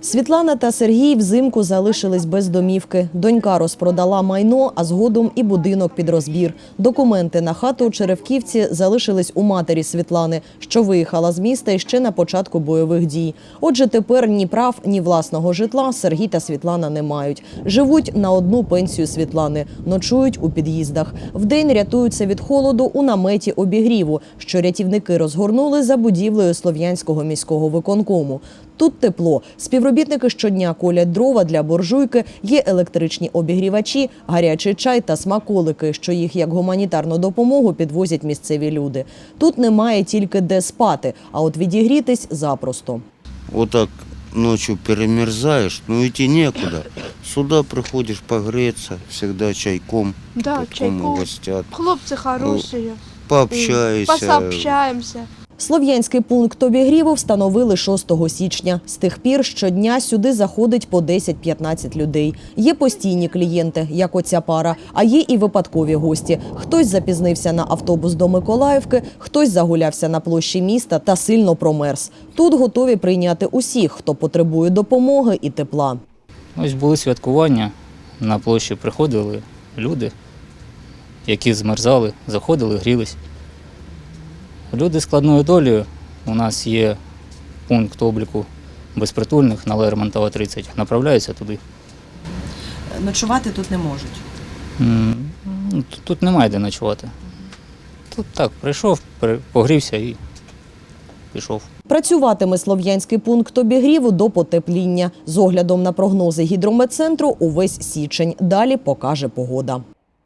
Світлана та Сергій взимку залишились без домівки. Донька розпродала майно, а згодом і будинок під розбір. Документи на хату у Черевківці залишились у матері Світлани, що виїхала з міста іще на початку бойових дій. Отже, тепер ні прав, ні власного житла Сергій та Світлана не мають. Живуть на одну пенсію Світлани, ночують у під'їздах. Вдень рятуються від холоду у наметі обігріву, що рятівники розгорнули за будівлею Слов'янського міського виконкому. Тут тепло. Співробітники щодня колять дрова для буржуйки, є електричні обігрівачі, гарячий чай та смаколики, що їх як гуманітарну допомогу підвозять місцеві люди. Тут немає тільки де спати, а от відігрітись запросто. Вот так ночью перемерзаешь, ну идти некуда. Сюда приходишь погреться, всегда чайком, Да, такому чайку. гостят. Хлопцы хорошие. Пообщаешься. Посообщаемся. Слов'янський пункт обігріву встановили 6 січня. З тих пір щодня сюди заходить по 10-15 людей. Є постійні клієнти, як оця пара, а є і випадкові гості. Хтось запізнився на автобус до Миколаївки, хтось загулявся на площі міста та сильно промерз. Тут готові прийняти усіх, хто потребує допомоги і тепла. Ось були святкування. На площі приходили люди, які змерзали, заходили, грілись. Люди складною долею. У нас є пункт обліку безпритульних на Лермонтова 30. Направляються туди. Ночувати тут не можуть. М, ну, Тут, тут немає де ночувати. Тут так, прийшов, погрівся і пішов. Працюватиме слов'янський пункт обігріву до потепління. З оглядом на прогнози гідрометцентру увесь січень. Далі покаже погода.